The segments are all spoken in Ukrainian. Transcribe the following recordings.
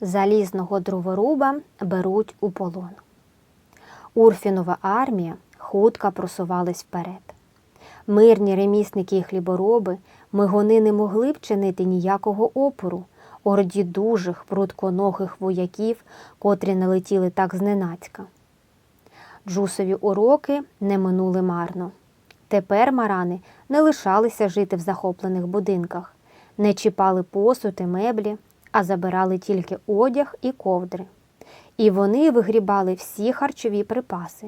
залізного дроворуба беруть у полон. Урфінова армія хутко просувалась вперед. Мирні ремісники і хлібороби мигони не могли вчинити ніякого опору орді дужих, прудконогих вояків, котрі налетіли так зненацька. Джусові уроки не минули марно. Тепер марани не лишалися жити в захоплених будинках, не чіпали посуд меблі, а забирали тільки одяг і ковдри. І вони вигрібали всі харчові припаси: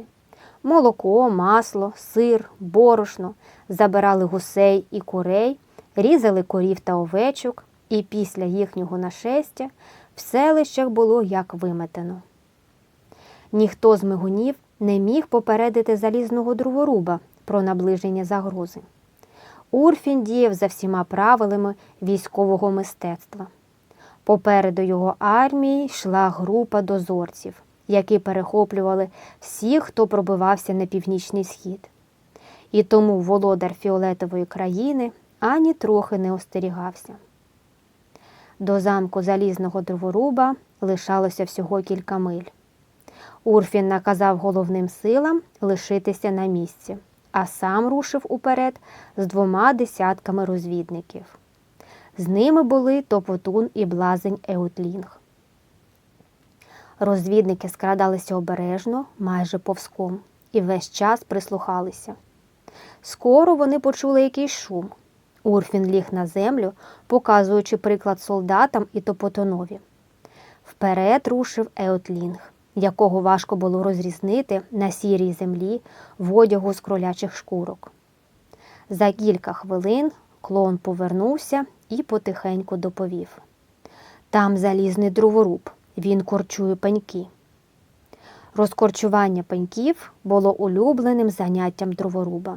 молоко, масло, сир, борошно, забирали гусей і курей, різали корів та овечок, і після їхнього нашестя в селищах було як виметено. Ніхто з мигунів не міг попередити залізного дроворуба про наближення загрози. Урфін діяв за всіма правилами військового мистецтва. Попереду його армії йшла група дозорців, які перехоплювали всіх, хто пробивався на північний схід. І тому володар фіолетової країни ані трохи не остерігався. До замку залізного дроворуба лишалося всього кілька миль. Урфін наказав головним силам лишитися на місці, а сам рушив уперед з двома десятками розвідників. З ними були Топотун і блазень Еутлінг. Розвідники скрадалися обережно, майже повзком, і весь час прислухалися. Скоро вони почули якийсь шум. Урфін ліг на землю, показуючи приклад солдатам і Топотонові. Вперед рушив Еотлінг, якого важко було розрізнити на сірій землі в одягу з кролячих шкурок. За кілька хвилин клон повернувся і потихеньку доповів. Там залізний дроворуб, він корчує пеньки. Розкорчування пеньків було улюбленим заняттям дроворуба.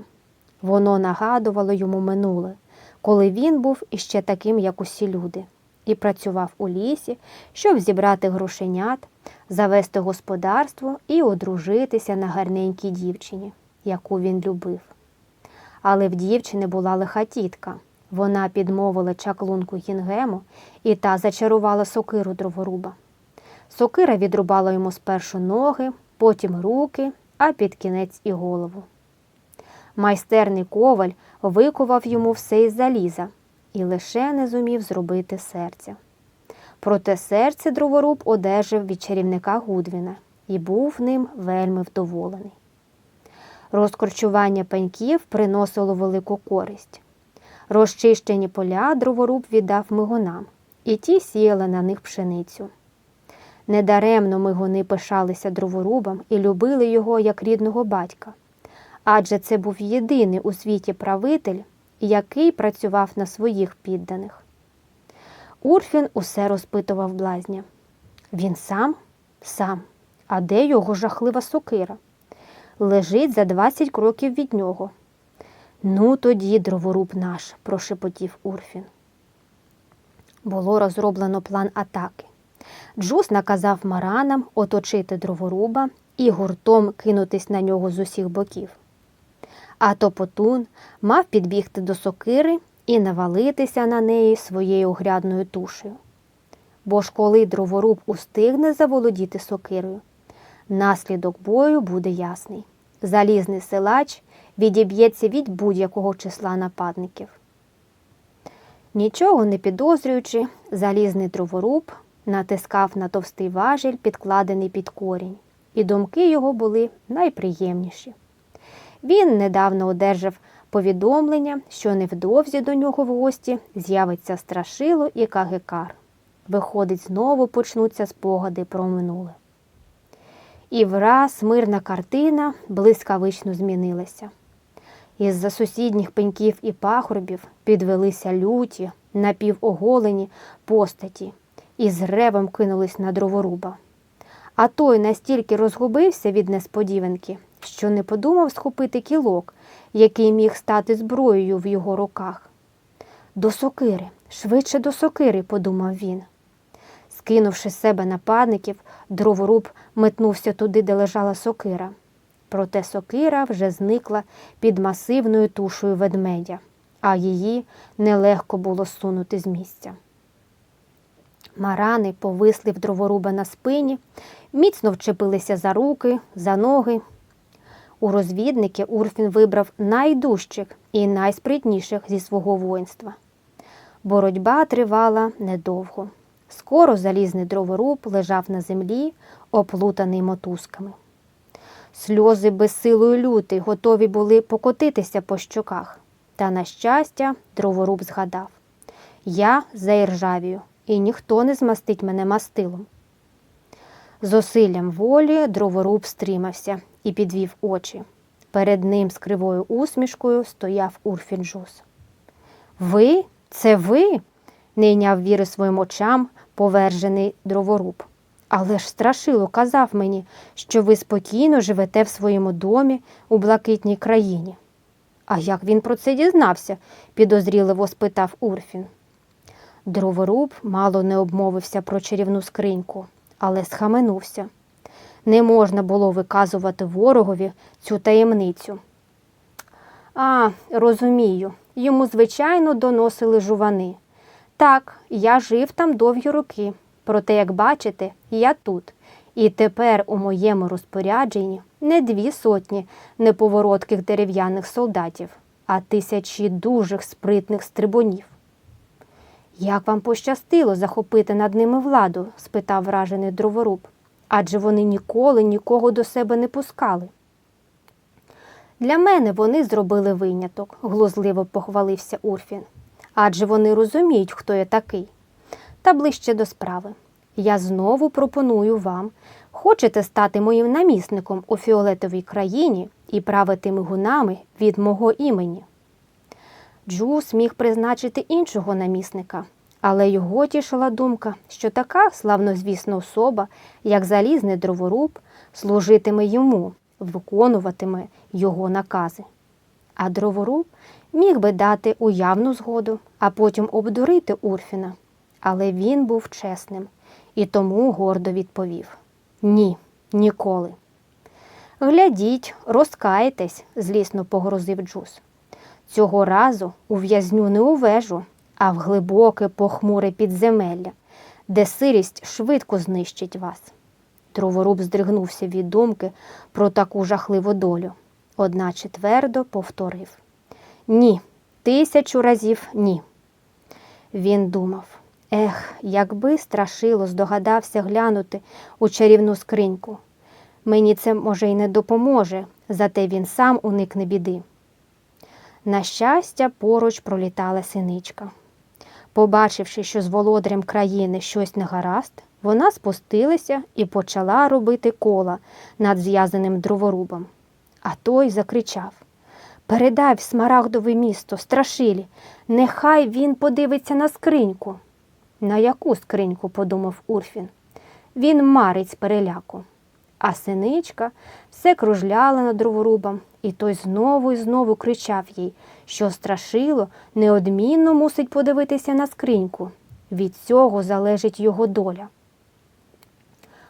Воно нагадувало йому минуле, коли він був іще таким, як усі люди, і працював у лісі, щоб зібрати грошенят, завести господарство і одружитися на гарненькій дівчині, яку він любив. Але в дівчини була лиха тітка. Вона підмовила чаклунку Гінгему, і та зачарувала сокиру дроворуба. Сокира відрубала йому спершу ноги, потім руки, а під кінець і голову. Майстерний коваль викував йому все із заліза і лише не зумів зробити серця. Проте серце дроворуб одержав від чарівника Гудвіна і був ним вельми вдоволений. Розкорчування пеньків приносило велику користь. Розчищені поля дроворуб віддав мигунам, і ті сіяли на них пшеницю. Недаремно мигуни пишалися дроворубом і любили його як рідного батька, адже це був єдиний у світі правитель, який працював на своїх підданих. Урфін усе розпитував блазня. Він сам? Сам. А де його жахлива сокира? Лежить за 20 кроків від нього. Ну, тоді дроворуб наш, прошепотів Урфін. Було розроблено план атаки. Джус наказав маранам оточити дроворуба і гуртом кинутись на нього з усіх боків. А Топотун мав підбігти до сокири і навалитися на неї своєю грядною тушею. Бо ж коли дроворуб устигне заволодіти сокирою, наслідок бою буде ясний. Залізний силач відіб'ється від будь-якого числа нападників. Нічого не підозрюючи, залізний дроворуб натискав на товстий важіль, підкладений під корінь, і думки його були найприємніші. Він недавно одержав повідомлення, що невдовзі до нього в гості з'явиться страшило і кагекар. Виходить, знову почнуться спогади про минуле. І враз мирна картина блискавично змінилася. Із-за сусідніх пеньків і пахорбів підвелися люті, напівоголені постаті і з ревом кинулись на дроворуба. А той настільки розгубився від несподіванки, що не подумав схопити кілок, який міг стати зброєю в його руках. До сокири, швидше до сокири, подумав він. Скинувши з себе нападників, дроворуб метнувся туди, де лежала сокира. Проте сокира вже зникла під масивною тушою ведмедя, а її нелегко було сунути з місця. Марани повисли в дроворуба на спині, міцно вчепилися за руки, за ноги. У розвідники Урфін вибрав найдужчих і найспритніших зі свого воїнства. Боротьба тривала недовго. Скоро залізний дроворуб лежав на землі, оплутаний мотузками. Сльози безсилою люти готові були покотитися по щоках. Та, на щастя, дроворуб згадав Я за іржавію, і ніхто не змастить мене мастилом. З осиллям волі дроворуб стримався і підвів очі. Перед ним з кривою усмішкою стояв Урфін Джус. Ви? Це ви? не йняв віри своїм очам повержений дроворуб. Але ж страшило казав мені, що ви спокійно живете в своєму домі у блакитній країні. А як він про це дізнався? підозріливо спитав Урфін. Дроворуб мало не обмовився про чарівну скриньку, але схаменувся. Не можна було виказувати ворогові цю таємницю. А, розумію, йому, звичайно, доносили жувани. Так, я жив там довгі роки. Проте, як бачите, я тут. І тепер у моєму розпорядженні не дві сотні неповоротких дерев'яних солдатів, а тисячі дужих спритних стрибунів. Як вам пощастило захопити над ними владу? спитав вражений дроворуб. Адже вони ніколи нікого до себе не пускали. Для мене вони зробили виняток, глузливо похвалився Урфін. Адже вони розуміють, хто я такий. Та ближче до справи. Я знову пропоную вам, хочете стати моїм намісником у фіолетовій країні і правити мигунами від мого імені. Джус міг призначити іншого намісника, але його тішила думка, що така славнозвісна особа, як залізний дроворуб, служитиме йому, виконуватиме його накази. А дроворуб міг би дати уявну згоду, а потім обдурити Урфіна. Але він був чесним і тому гордо відповів Ні, ніколи. Глядіть, розкаєтесь, злісно погрозив Джус. Цього разу ув'язню не у вежу, а в глибоке похмуре підземелля, де сирість швидко знищить вас. Дроворуб здригнувся від думки про таку жахливу долю, одначе твердо повторив Ні, тисячу разів ні. Він думав. Ех, якби страшило здогадався глянути у чарівну скриньку. Мені це, може, й не допоможе, зате він сам уникне біди. На щастя, поруч пролітала синичка. Побачивши, що з володарем країни щось не гаразд, вона спустилася і почала робити кола над зв'язаним дроворубом. А той закричав Передай в смарагдове місто, страшилі, нехай він подивиться на скриньку. На яку скриньку, подумав Урфін. Він марить переляку. А синичка все кружляла над дроворубом, і той знову і знову кричав їй, що страшило неодмінно мусить подивитися на скриньку. Від цього залежить його доля.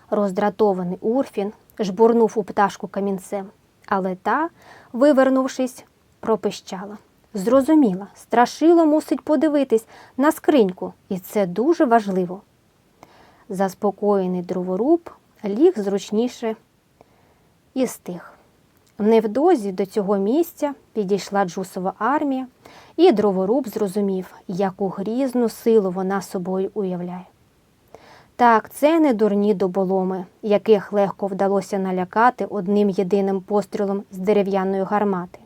Роздратований Урфін жбурнув у пташку камінцем, але та, вивернувшись, пропищала. Зрозуміла, страшило мусить подивитись на скриньку, і це дуже важливо. Заспокоєний дроворуб ліг зручніше і стих. Невдовзі до цього місця підійшла Джусова армія, і дроворуб зрозумів, яку грізну силу вона собою уявляє. Так, це не дурні доболоми, яких легко вдалося налякати одним єдиним пострілом з дерев'яної гармати.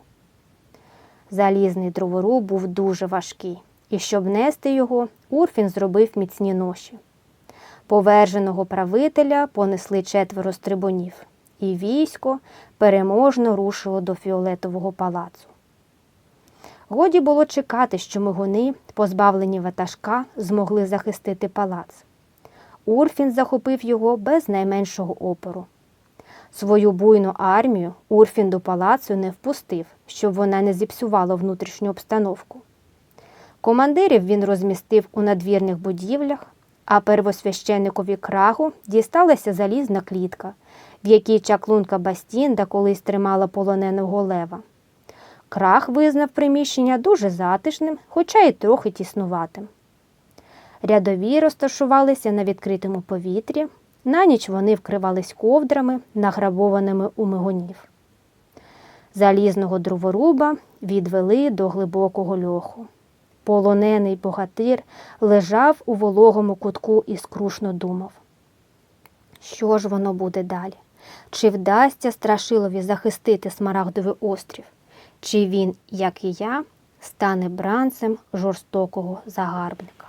Залізний дроворуб був дуже важкий, і щоб нести його, Урфін зробив міцні ноші. Поверженого правителя понесли четверо стрибунів, і військо переможно рушило до фіолетового палацу. Годі було чекати, що мигуни, позбавлені ватажка, змогли захистити палац. Урфін захопив його без найменшого опору. Свою буйну армію Урфін до палацу не впустив, щоб вона не зіпсувала внутрішню обстановку. Командирів він розмістив у надвірних будівлях, а первосвященникові крагу дісталася залізна клітка, в якій чаклунка Бастінда колись тримала полоненого лева. Крах визнав приміщення дуже затишним, хоча й трохи тіснуватим. Рядові розташувалися на відкритому повітрі. На ніч вони вкривались ковдрами, награбованими у мигунів. Залізного дроворуба відвели до глибокого льоху. Полонений богатир лежав у вологому кутку і скрушно думав. Що ж воно буде далі? Чи вдасться Страшилові захистити Смарагдовий острів? Чи він, як і я, стане бранцем жорстокого загарбника?